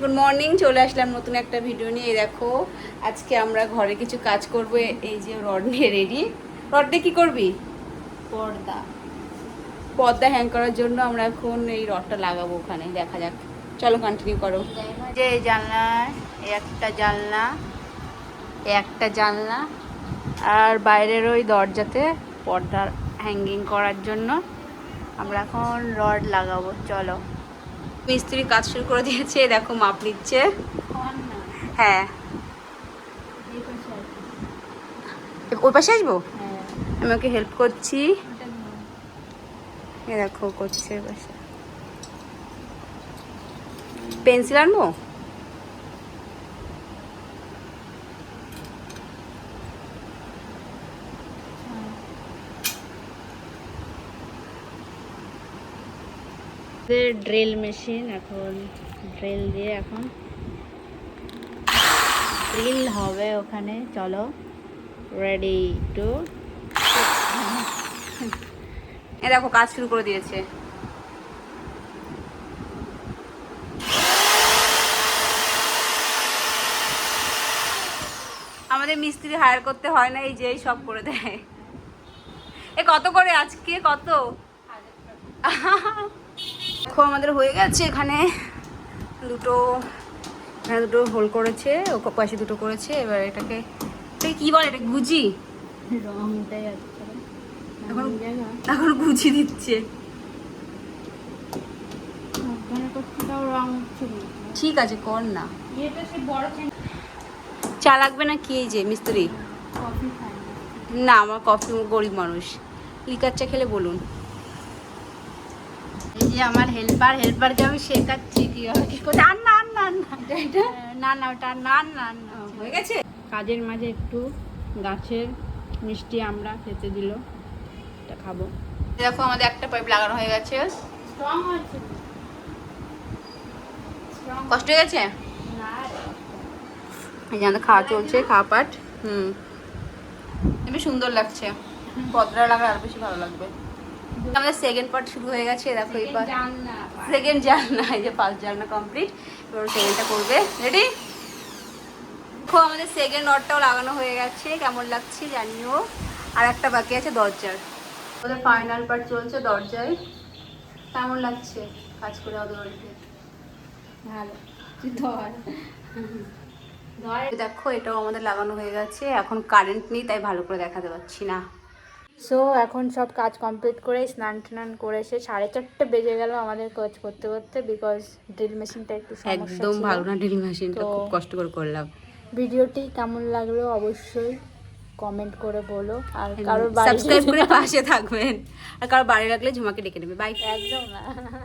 Good morning চলে আসলাম নতুন একটা ভিডিও নিয়ে। দেখো আজকে আমরা ঘরে কিছু কাজ করব। এই যে রড নিয়ে রেডি রড দিয়ে কি করবি? পর্দা। পর্দা হ্যাং করার জন্য আমরা এখন এই রডটা লাগাবো ওখানে। দেখা যাক। চলো কন্টিনিউ করো। যে এই জানলা এই একটা জানলা একটা জানলা আর বাইরের ওই দরজাতে পর্দা হ্যাঙ্গিং করার জন্য আমরা এখন রড লাগাবো। চলো। মিস্ত্রি কাজ শুরু করে দিয়েছে দেখো মাপ নিচ্ছে। হ্যাঁ। ওই পাশে আসব? আমি ওকে হেল্প করছি। এ দেখো করছে পাশে। পেন্সিল আনব? ড্রিল মেশিন এখন ড্রিল দিয়ে এখন ড্রিল হবে ওখানে চলো রেডি টু এ দেখো কাজ শুরু করে দিয়েছে। আমাদের মিস্ত্রি হায়ার করতে হয় না এই যেই সব করে দেয়। এ কত করে আজকে? কত? দেখো আমাদের হয়ে গেছে এখানে। দুটো এখানে দুটো হোল করেছে ও পাশে দুটো করেছে এবার এটাকে এটাকে কি বলে এটা গুজি? এখন এখন গুজি দিচ্ছে। ঠিক আছে কর না। চা লাগবে না কি যে মিস্ত্রি? না আমার কফি গরিব মানুষ। লিকার চা খেলে বলুন। এই যে আমার হেল্পার হেল্পারকে আমি শেখাচ্ছি কীভাবে কি করতে। আর না না না। না না ওটা না না না। হয়ে গেছে? কাজের মাঝে একটু গাছের মিষ্টি আমরা খেতে দিল। এটা খাব। দেখো আমাদের একটা পাইপ লাগানো হয়ে গেছে। কষ্ট হয়ে গেছে? এই যে আমাদের খাওয়া চলছে খাওয়া পাট হুম। বেশ সুন্দর লাগছে। পদরা লাগলে আর বেশি ভালো লাগবে। আমাদের সেকেন্ড পার্ট শুরু হয়ে গেছে দেখো এইবার সেকেন্ড জালনা এই যে ফার্স্ট জালনা কমপ্লিট এবার সেকেন্ডটা করবে। রেডি দেখো আমাদের সেকেন্ড নটটাও লাগানো হয়ে গেছে কেমন লাগছে জানিও। আর একটা বাকি আছে দরজার। ওদের ফাইনাল পার্ট চলছে দরজায়। কেমন লাগছে কাজ করে বাড়িতে? ভালো। ধর। দেখো এটাও আমাদের লাগানো হয়ে গেছে। এখন কারেন্ট নেই তাই ভালো করে দেখাতে পাচ্ছি না। সো এখন সব কাজ কমপ্লিট করে স্নান টান করে এসে সাড়ে চারটে বেজে গেল আমাদের কাজ করতে করতে বিকজ ড্রিল মেশিনটা একটু একদম ভালো না ড্রিল মেশিনটা তো- খুব কষ্ট করে করলাম। ভিডিওটি কেমন লাগল অবশ্যই কমেন্ট করে বলো। আর কারোর বাড়ি সাবস্ক্রাইব করে পাশে থাকবেন। আর কারোর বাড়ি লাগলে ঝুমাকে ডেকে নেবে। বাই একদম না।